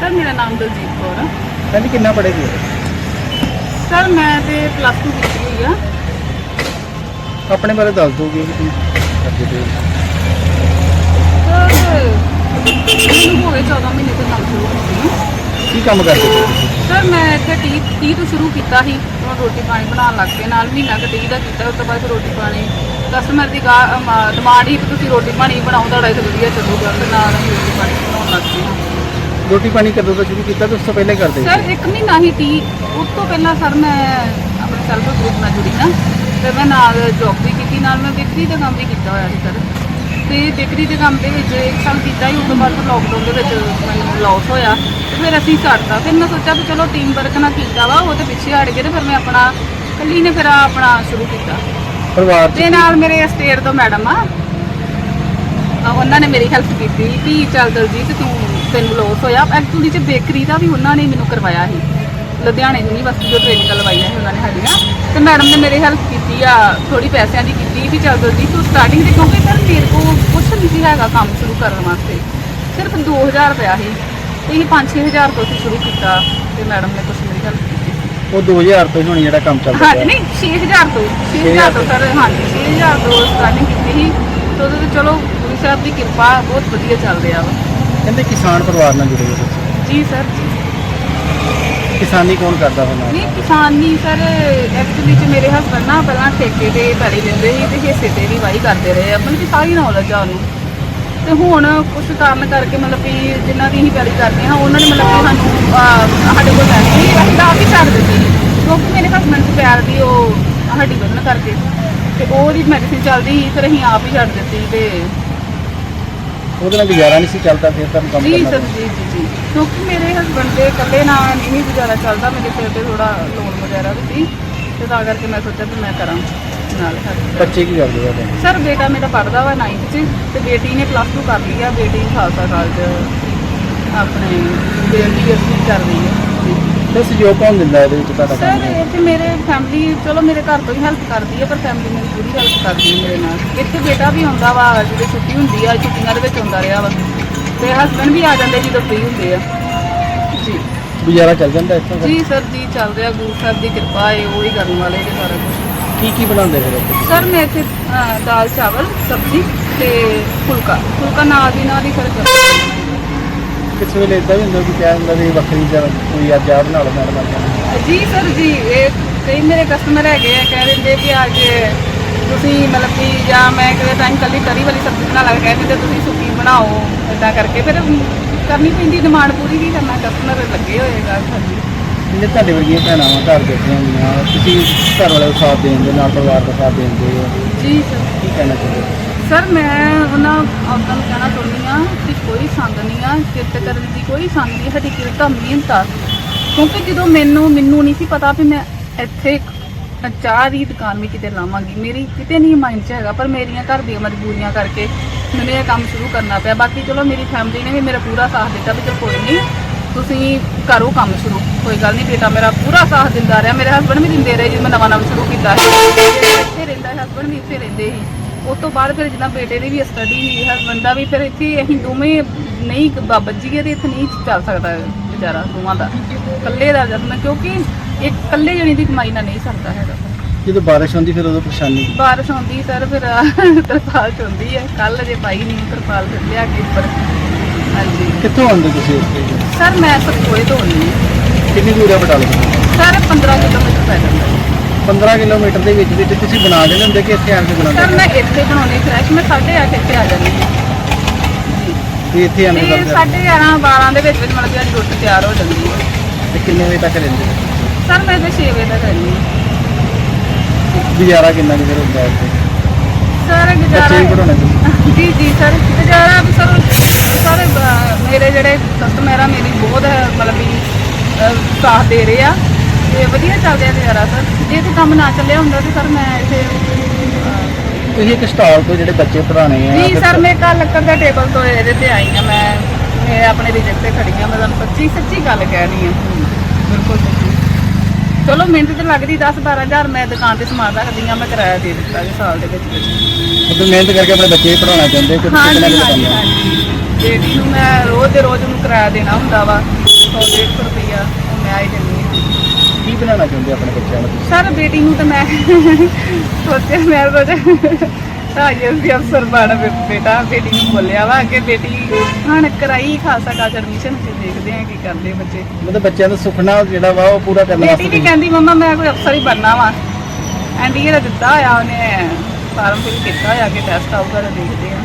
Sir ਮੇਰਾ ਨਾਮ ਦਲਜੀਤ ਕੌਰ ਆ। ਕਹਿੰਦੀ ਕਿੰਨਾ ਪੜੇਗੀ ਸਰ ਮੈਂ ਤੇ ਪਲੱਸ 2 ਕੀਤੀ ਹੋਈ ਆ। ਆਪਣੇ ਬਾਰੇ ਦੱਸ ਦੋਗੇ ਕਿ ਤੁਸੀਂ। ਕਰਦੇ ਪਏ ਹੋ। ਸਰ ਮੈਨੂੰ ਹੋ ਗਏ 14 ਮਹੀਨੇ ਤੋਂ ਕੰਮ ਸ਼ੁਰੂ ਕੀਤੀ ਨੂੰ। ਕੀ ਕੰਮ ਕਰਦੇ ਪਏ ਤੁਸੀਂ? ਸਰ ਮੈਂ ਇੱਥੇ 30 30 ਤੋਂ ਸ਼ੁਰੂ ਕੀਤਾ ਸੀ। ਹੁਣ ਰੋਟੀ ਪਾਣੀ ਬਣਾਉਣ ਲੱਗ ਪਏ ਨਾਲ ਮਹੀਨਾ ਕੁ 30 ਦਾ ਕੀਤਾ ਉਸ ਤੋਂ ਬਾਅਦ ਫਿਰ ਰੋਟੀ ਪਾਣੀ। ਕਸਟਮਰ ਦੀ ਡਿਮਾਂਡ ਹੀ ਕਿ ਤੁਸੀਂ ਰੋਟੀ ਪਾਣੀ ਬਣਾਓ ਤੁਹਾਡਾ ਇੱਥੇ ਵਧੀਆ ਚੱਲੂਗਾ ਤੇ ਨਾਲ ਅਸੀਂ ਰੋਟੀ ਪਾਣੀ ਬਣਾਉਣ ਲੱਗ ਪਏ। ਰੋਟੀ ਪਾਣੀ ਕਦੋਂ ਤੋਂ ਸ਼ੁਰੂ ਕੀਤਾ ਤੇ ਉਸ ਤੋਂ ਪਹਿਲੇ ਕਰਦੇ ਸਰ ਇੱਕ ਮਹੀਨਾ ਹੀ ਟੀ ਉਸ ਤੋਂ ਪਹਿਲਾਂ ਸਰ ਮੈਂ ਆਪਣੇ ਸੈਲਫ ਗਰੁੱਪ ਨਾਲ ਜੁੜੀ ਨਾ ਤੇ ਮੈਂ ਨਾਲ ਜੌਬ ਵੀ ਕੀਤੀ ਨਾਲ ਮੈਂ ਬੇਕਰੀ ਦਾ ਕੰਮ ਵੀ ਕੀਤਾ ਹੋਇਆ ਸੀ ਸਰ ਤੇ ਬੇਕਰੀ ਦੇ ਕੰਮ ਦੇ ਵਿੱਚ ਇੱਕ ਸਾਲ ਕੀਤਾ ਹੀ ਉਸ ਤੋਂ ਬਾਅਦ ਲੋਕਡਾਊਨ ਦੇ ਵਿੱਚ ਮੈਨੂੰ ਲਾਸ ਹੋਇਆ। ਤੇ ਫਿਰ ਅਸੀਂ ਛੱਡਤਾ। ਫਿਰ ਮੈਂ ਸੋਚਿਆ ਵੀ ਚਲੋ ਟੀਮ ਵਰਕ ਨਾਲ ਕੀਤਾ ਵਾ ਉਹ ਤੇ ਪਿੱਛੇ ਹਟ ਗਏ ਤੇ ਫਿਰ ਮੈਂ ਆਪਣਾ ਇਕੱਲੀ ਨੇ ਫਿਰ ਆਪਣਾ ਸ਼ੁਰੂ ਕੀਤਾ। ਪਰਿਵਾਰ ਚ ਤੇ ਨਾਲ ਮੇਰੇ ਸਟੇਟ ਤੋਂ ਮੈਡਮ ਆ ਉਹਨਾਂ ਨੇ ਮੇਰੀ ਹੈਲਪ ਕੀਤੀ ਵੀ ਚੱਲ ਦਲਜੀਤ ਤੂੰ ਤੈਨੂੰ ਲੋਸ ਹੋਇਆ। ਐਕਚੁਅਲੀ ਚ ਬੇਕਰੀ ਦਾ ਵੀ ਉਹਨਾਂ ਨੇ ਮੈਨੂੰ ਕਰਵਾਇਆ ਸੀ। ਲੁਧਿਆਣੇ ਯੂਨੀਵਰਸਿਟੀ ਤੋਂ ਟ੍ਰੇਨਿੰਗ ਲਵਾਈਆਂ ਸੀ ਉਹਨਾਂ ਨੇ ਸਾਡੀਆਂ। ਤੇ ਮੈਡਮ ਨੇ ਮੇਰੀ ਹੈਲਪ ਕੀਤੀ ਆ ਥੋੜੀ ਪੈਸਿਆਂ ਦੀ ਕੀਤੀ ਵੀ ਚੱਲ ਦਲਜੀਤ ਤੂੰ ਸਟਾਰਟਿੰਗ ਦੇ ਕਿਉਂਕਿ ਸਰ ਮੇਰੇ ਕੋਲ ਕੁਛ ਨਹੀਂ ਸੀ ਹੈਗਾ ਕੰਮ ਸ਼ੁਰੂ ਕਰਨ ਵਾਸਤੇ। ਸਿਰਫ 2000 ਰੁਪਇਆ ਸੀ। ਤੇ ਇਹ 5-6000 ਤੋਂ ਅਸੀਂ ਸ਼ੁਰੂ ਕੀਤਾ ਤੇ ਮੈਡਮ ਨੇ ਕੁਛ ਮੇਰੀ ਹੈਲਪ ਕੀਤੀ। ਉਹ 2000 ਤੋਂ ਹੀ ਹੁਣ ਜਿਹੜਾ ਕੰਮ ਚੱਲਦਾ ਹਾਂਜੀ ਨਹੀਂ 6000 ਤੋਂ 6000 ਤੋਂ ਸਰ ਹਾਂਜੀ 6000 ਤੋਂ ਸਟਾਰਟਿੰਗ ਕੀਤੀ ਸੀ। ਤੇ ਉਹਦੇ ਚਲੋ ਗੁਰੂ ਸਾਹਿਬ ਦੀ ਕਿਰਪਾ ਬਹੁਤ ਵਧੀਆ ਚੱਲ ਰਿਹਾ ਵਾ। ਕਹਿੰਦੇ ਕਿਸਾਨ ਪਰਿਵਾਰ ਨਾਲ ਜੁੜੇ ਹੋ ਤੁਸੀਂ? ਜੀ ਸਰ ਕਿਸਾਨੀ ਕੌਣ ਕਰਦਾ ਹੁੰਦਾ? ਨਹੀਂ ਕਿਸਾਨੀ ਸਰ ਐਕਚੁਅਲੀ ਚ ਮੇਰੇ ਹਸਬੰਦ ਨਾ ਪਹਿਲਾਂ ਠੇਕੇ ਤੇ ਪੈਲੀ ਲੈਂਦੇ ਸੀ ਤੇ ਹਿੱਸੇ ਤੇ ਵੀ ਵਾਹੀ ਕਰਦੇ ਰਹੇ ਆ ਮਤਲਬ ਕਿ ਸਾਰੀ ਨੌਲੇਜ ਆ ਉਹਨੂੰ। ਤੇ ਹੁਣ ਕੁਝ ਕਾਰਨ ਕਰਕੇ ਮਤਲਬ ਕਿ ਜਿਨ੍ਹਾਂ ਦੀ ਹੀ ਪੈਲੀ ਕਰਦੇ ਹਾਂ ਉਹਨਾਂ ਨੇ ਮਤਲਬ ਕਿ ਸਾਨੂੰ ਅਹ, ਸਾਡੇ ਕੋਲ ਲੈਣੀ ਸੀ ਅਸੀਂ ਤਾਂ ਆਪ ਹੀ ਛੱਡ ਦਿੱਤੀ ਕਿਉਂਕਿ ਮੇਰੇ ਹਸਬੰਦ ਦੀ ਪੈਰ ਦੀ ਉਹ ਹੱਡੀ ਵਧਣ ਕਰਕੇ ਤੇ ਉਹਦੀ ਮੈਡੀਸਿਨ ਚੱਲਦੀ ਸੀ ਫਿਰ ਅਸੀਂ ਆਪ ਹੀ ਛੱਡ ਦਿੱਤੀ ਤੇ ਉਹਦੇ ਨਾਲ ਗੁਜ਼ਾਰਾ ਨਹੀਂ ਸੀ ਚੱਲਦਾ ਫਿਰ ਤੁਹਾਨੂੰ ਕੰਮ ਜੀ ਕਰਨਾ ਸਰ ਪਿਆ। ਜੀ ਜੀ ਜੀ ਕਿਉਂਕਿ ਮੇਰੇ ਹਸਬੰਡ ਦੇ ਇਕੱਲੇ ਨਾਲ ਨਹੀਂ ਗੁਜ਼ਾਰਾ ਚੱਲਦਾ ਮੇਰੇ ਸਿਰ ਤੇ ਥੋੜਾ ਲੋਨ ਵਗੈਰਾ ਵੀ ਸੀ ਤੇ ਤਾਂ ਕਰਕੇ ਮੈਂ ਸੋਚਿਆ ਵੀ ਮੈਂ ਕਰਾਂ ਨਾਲ help। ਬੱਚੇ ਕੀ ਕਰਦੇ ਆ ਤੁਹਾਡੇ ਸਰ ਬੇਟਾ ਮੇਰਾ ਪੜਦਾ ਵਾ 9th ਚ ਤੇ ਬੇਟੀ ਨੇ ਪਲੱਸ 2 ਕਰ ਲਈ ਆ ਬੇਟੀ ਖਾਲਸਾ ਕਾਲਜ ਆਪਣੇ ਬੇਟੀ ਅਸੀਂ ਕਰ ਰਹੀ ਹੈ ਤੇ ਸਹਿਯੋਗ ਕੌਣ ਦਿੰਦਾ ਇਹਦੇ ਵਿੱਚ ਤੁਹਾਡਾ ਸਰ ਕੰਮ ਇੱਥੇ ਮੇਰੇ ਫੈਮਿਲੀ ਚਲੋ ਮੇਰੇ ਘਰ ਤੋਂ ਹੀ ਹੈਲਪ ਕਰਦੀ ਹੈ ਪਰ ਫੈਮਿਲੀ ਮੇਰੀ ਪੂਰੀ ਹੈਲਪ ਕਰਦੀ ਹੈ ਮੇਰੇ ਨਾਲ। ਇੱਥੇ ਬੇਟਾ ਵੀ ਆਉਂਦਾ ਵਾ ਜਦੋਂ ਛੁੱਟੀ ਹੁੰਦੀ ਆ ਛੁੱਟੀਆਂ ਦੇ ਵਿੱਚ ਆਉਂਦਾ ਰਿਹਾ ਵਾ। ਤੇ ਹਸਬੰਡ ਵੀ ਆ ਜਾਂਦੇ ਜਦੋਂ ਫ੍ਰੀ ਹੁੰਦੇ ਆ। ਜੀ। ਗੁਜ਼ਾਰਾ ਚੱਲ ਜਾਂਦਾ ਇੱਥੋਂ ਫਿਰ? ਜੀ ਸਰ ਜੀ ਚੱਲ ਰਿਹਾ ਗੁਰੂ ਸਾਹਿਬ ਦੀ ਕਿਰਪਾ ਹੈ ਉਹ ਹੀ ਕਰਨ ਵਾਲੇ ਨੇ ਸਾਰਾ ਕੁਝ ਕੀ ਕੀ ਬਣਾਉਂਦੇ ਫਿਰ ਇੱਥੇ? ਸਰ ਮੈਂ ਇੱਥੇ ਅਹ, ਦਾਲ ਚਾਵਲ ਸਬਜ਼ੀ ਤੇ ਫੁਲਕਾ। ਫੁਲਕਾ ਨਾਲ ਦੀ ਨਾਲ ਹੀ ਸਰ ਕਰਦੀ ਕਿਸ ਵੇਲੇ ਇਦਾਂ ਵੀ ਹੁੰਦਾ ਕਿ ਕਿਹਾ ਹੁੰਦਾ ਵੀ ਵੱਖਰੀ ਜਾਂ ਕੋਈ ਅੱਜ ਆ ਬਣਾ ਲਓ ਮੈਡਮ ਆਪਾਂ ਜੀ ਸਰ ਜੀ ਇਹ ਕਈ ਮੇਰੇ ਕਸਟਮਰ ਹੈਗੇ ਆ ਕਹਿ ਦਿੰਦੇ ਕਿ ਅੱਜ ਤੁਸੀਂ ਮਤਲਬ ਕਿ ਜਾਂ ਮੈਂ ਕਿਤੇ ਟਾਈਮ ਕੱਲੀ ਤਰੀ ਵਾਲੀ ਸਬਜ਼ੀ ਬਣਾ ਲਾ ਕੇ ਕਹਿੰਦੇ ਤੁਸੀਂ ਸੁੱਕੀ ਬਣਾਓ ਇਦਾਂ ਕਰਕੇ। ਫਿਰ ਕਰਨੀ ਪੈਂਦੀ ਡਿਮਾਂਡ ਪੂਰੀ ਵੀ ਕਰਨਾ ਕਸਟਮਰ ਲੱਗੇ ਹੋਏਗਾ ਹਾਂਜੀ ਜਿਹੜੇ ਤੁਹਾਡੇ ਵਰਗੀਆਂ ਭੈਣਾਂ ਵਾਂ ਘਰ ਬੈਠੀਆਂ ਹੁੰਦੀਆਂ ਤੁਸੀਂ ਘਰ ਵਾਲੇ ਦਾ ਸਾਥ ਦੇਣ ਦੇ ਨਾਲ ਪਰਿਵਾਰ ਦਾ ਸਾਥ ਦੇਣ ਦੇ ਹੋ। ਜੀ ਸਰ। ਕੀ ਕਹਿਣਾ ਚਾਹੁੰਦੇ ਹੋ? ਸਰ, ਮੈਂ ਉਹਨਾਂ ਔਰਤਾਂ ਨੂੰ ਕਹਿਣਾ ਚਾਹੁੰਦੀ ਆ ਕਿ ਕੋਈ ਸੰਗ ਨਹੀਂ ਆ, ਕਿਰਤ ਕਰਨ ਦੀ ਕੋਈ ਸੰਗ ਨਹੀਂ ਸਾਡੀ ਕਿਰਤ ਆ ਮਿਹਨਤ ਆ। ਕਿਉਂਕਿ ਜਦੋਂ ਮੈਨੂੰ ਮੈਨੂੰ ਨਹੀਂ ਸੀ ਪਤਾ ਵੀ ਮੈਂ ਇੱਥੇ ਚਾਹ ਦੀ ਦੁਕਾਨ ਵੀ ਕਿਤੇ ਲਾਵਾਂਗੀ। ਮੇਰੀ ਕਿਤੇ ਨਹੀਂ ਮਾਈਂਡ 'ਚ ਹੈਗਾ, ਪਰ ਮੇਰੀਆਂ ਘਰ ਦੀਆਂ ਮਜਬੂਰੀਆਂ ਕਰਕੇ ਮੈਨੂੰ ਇਹ ਕੰਮ ਸ਼ੁਰੂ ਕਰਨਾ ਪਿਆ। ਬਾਕੀ ਚਲੋ, ਮੇਰੀ ਫੈਮਿਲੀ ਨੇ ਵੀ ਮੇਰਾ ਪੂਰਾ ਸਾਥ ਦਿੱਤਾ ਵੀ ਚਲ ਕੋਈ ਨਹੀਂ, ਤੁਸੀਂ ਕਰੋ ਕੰਮ ਸ਼ੁਰੂ। ਕੋਈ ਗੱਲ ਨਹੀਂ, ਬੇਟਾ ਮੇਰਾ ਪੂਰਾ ਸਾਥ ਦਿੰਦਾ ਰਿਹਾ। ਮੇਰੇ ਹਸਬੰਡ ਵੀ ਦਿੰਦੇ ਰਹੇ ਜਦੋਂ ਮੈਂ ਨਵਾਂ ਨਵਾਂ ਸ਼ੁਰੂ ਕੀਤਾ ਸੀ। ਇੱਥੇ ਰਹਿੰਦਾ ਹਸਬੰਡ ਵੀ ਇੱਥੇ ਉਸ ਤੋਂ ਬਾਅਦ ਫਿਰ ਜਿੱਦਾਂ ਬੇਟੇ ਦੀ ਵੀ ਸਟੱਡੀ ਹਸਬੰਡ ਦਾ ਵੀ ਫਿਰ ਇੱਥੇ ਅਸੀਂ ਦੋਵੇਂ ਨਹੀਂ ਬੱਜੀਏ ਤੇ ਇੱਥੇ ਨਹੀਂ ਚੱਲ ਸਕਦਾ ਵਿਚਾਰਾ ਦੋਵਾਂ ਦਾ ਇਕੱਲੇ ਦਾ ਜਦ ਮੈਂ ਕਿਉਂਕਿ ਇੱਕ ਇਕੱਲੇ ਜਣੀ ਦੀ ਕਮਾਈ ਨਾਲ ਨਹੀਂ ਸਰਦਾ ਹੈਗਾ। ਜਦੋਂ ਬਾਰਿਸ਼ ਹੁੰਦੀ ਫਿਰ ਉਦੋਂ ਪਰੇਸ਼ਾਨੀ ਬਾਰਿਸ਼ ਆਉਂਦੀ ਸਰ ਫਿਰ ਤਰਪਾਲ ਚ ਹੁੰਦੀ ਹੈ। ਕੱਲ ਜੇ ਪਾਈ ਨਹੀਂ ਤਰਪਾਲ ਫਿਰ ਲਿਆ ਕੇ ਉੱਪਰ। ਹਾਂਜੀ। ਕਿੱਥੋਂ ਆਉਂਦੇ ਤੁਸੀਂ ਇੱਥੇ ਸਰ ਮੈਂ ਸਖੋਏ ਤੋਂ ਆਉਂਦੀ ਹਾਂ। ਕਿੰਨੀ ਦੂਰ ਹੈ ਬਟਾਲਾ ਤੋਂ? ਸਰ 15 ਕਿਲੋਮੀਟਰ ਪੈ ਜਾਂਦਾ। ਹੈ। 15 ਕਿਲੋਮੀਟਰ ਦੇ ਵਿੱਚ ਵਿੱਚ ਤੁਸੀਂ ਬਣਾ ਲੈਂਦੇ ਹੁੰਦੇ ਕਿ ਇੱਥੇ ਆ ਕੇ ਸਰ ਬਣਾਉਂਦੇ ਮੈਂ ਇੱਥੇ ਬਣਾਉਣੀ ਫਰੈਸ਼ ਮੈਂ 8:30 ਇੱਥੇ ਆ ਜਾਂਦੀ ਤੇ ਇੱਥੇ ਆਣੇ ਤੇ ਕਰਦੇ 11:30 12 ਦੇ ਵਿੱਚ ਵਿੱਚ ਮਤਲਬ ਕਿ ਅੱਜ ਰੋਟੀ ਤਿਆਰ ਹੋ ਜਾਂਦੀ ਹੈ। ਤੇ ਕਿੰਨੇ ਵਜੇ ਤੱਕ ਰਹਿੰਦੇ? ਹੋ? ਸਰ ਮੈਂ ਤੇ 6 ਵਜੇ ਤੱਕ ਰਹਿੰਦੀ ਹਾਂ। ਗੁਜ਼ਾਰਾ ਕਿੰਨਾ ਕੁ ਫਿਰ ਹੁੰਦਾ ਇੱਥੇ? ਸਰ ਬੱਚੇ ਗੁਜ਼ਾਰਾ ਵੀ ਪੜਾਉਣੇ ਤੁਸੀਂ ਜੀ ਜੀ ਸਰ ਗੁਜ਼ਾਰਾ ਵੀ ਸਰ ਸਾਰੇ ਬ- ਮੇਰੇ ਜਿਹੜੇ ਕਸਟਮਰ ਆ ਮੇਰੀ ਬਹੁਤ ਹੈ, ਮਤਲਬ ਵੀ ਅਹ, ਸਾਥ ਦੇ ਰਹੇ ਆ। ਤੇ ਵਧੀਆ ਚੱਲ ਰਿਹਾ ਗੁਜ਼ਾਰਾ ਸਰ। ਜੇ ਕੰਮ ਨਾ ਚੱਲਿਆ ਹੁੰਦਾ ਤੇ ਸਰ ਮੈਂ ਇੱਥੇ ਅਹ, ਤੁਸੀਂ ਇੱਕ ਸਟਾਲ ਤੋਂ ਜਿਹੜੇ ਬੱਚੇ ਪੜਾਉਣੇ ਆ ਜੀ ਸਰ ਮੈਂ ਕੱਲ ਲੱਕੜ ਦਾ ਟੇਬਲ ਤੋਂ ਇਹਦੇ ਤੇ ਆਈ ਆ ਮੈਂ ਮੈਂ ਆਪਣੇ ਰਿਜਕ ਤੇ ਖੜੀ ਆ ਮੈਂ ਤੁਹਾਨੂੰ ਸੱਚੀ ਸੱਚੀ ਗੱਲ ਕਹਿ ਰਹੀ ਆ। ਬਿਲਕੁਲ ਸੱਚੀ। ਚਲੋ ਮਿੰਟ ਤੇ ਲੱਗਦੀ 10 12000 ਮੈਂ ਦੁਕਾਨ ਤੇ ਸਮਾਨ ਰੱਖਦੀ ਆ ਮੈਂ ਕਿਰਾਇਆ ਦੇ ਦਿੱਤਾ ਜੀ ਸਾਲ ਦੇ ਵਿੱਚ ਵਿੱਚ। ਤੁਸੀਂ ਮਿਹਨਤ ਕਰਕੇ ਆਪਣੇ ਬੱਚੇ ਪੜਾਉਣਾ ਚਾਹੁੰਦੇ ਹੋ ਕਿ ਹਾਂਜੀ ਕਿੰਨਾ ਕੁ ਹਾਂਜੀ ਹੈ? ਨੂੰ ਮੈਂ ਰੋਜ਼ ਦੇ ਰੋਜ਼ ਉਹਨੂੰ ਕਿਰਾਇਆ ਦੇਣਾ ਹੁੰਦਾ ਵਾ 100 150 ਰੁਪਈਆ ਉਹ ਮੈਂ ਹੀ ਦਿੰਦੀ ਹਾਂ। ਬਣਾਉਣਾ ਚਾਹੁੰਦੇ ਆਪਣੇ ਬੱਚਿਆਂ ਨੂੰ ਸਰ ਬੇਟੀ ਨੂੰ ਤਾਂ ਮੈਂ ਸੋਚਿਆ ਮੈਂ ਕੁਝ ਆਈਐਸ ਅਫਸਰ ਬਣ ਬੇਟਾ ਬੇਟੀ ਨੂੰ ਬੋਲਿਆ ਵਾ ਕਿ ਬੇਟੀ ਹੁਣ ਕਰਾਈ ਖਾਸਾ ਕਾਜ ਐਡਮਿਸ਼ਨ ਤੇ ਦੇਖਦੇ ਆ ਕੀ ਕਰਦੇ ਬੱਚੇ। ਮਤਲਬ ਬੱਚਿਆਂ ਦਾ ਸੁਪਨਾ ਜਿਹੜਾ ਵਾ ਉਹ ਪੂਰਾ ਕਰਨ ਬੇਟੀ ਵਾਸਤੇ ਵੀ ਤੁਸੀਂ- ਕਹਿੰਦੀ ਮੰਮਾ ਮੈਂ ਕੋਈ ਅਫਸਰ ਹੀ ਬਣਨਾ ਵਾ। ਐਂਡੀਏ ਦਾ ਦਿੱਤਾ ਹੋਇਆ ਉਹਨੇ ਫਾਰਮ ਫਿਲ ਕੀਤਾ ਹੋਇਆ ਕਿ ਟੈਸਟ ਆਊਗਾ ਤਾਂ ਦੇਖਦੇ ਆ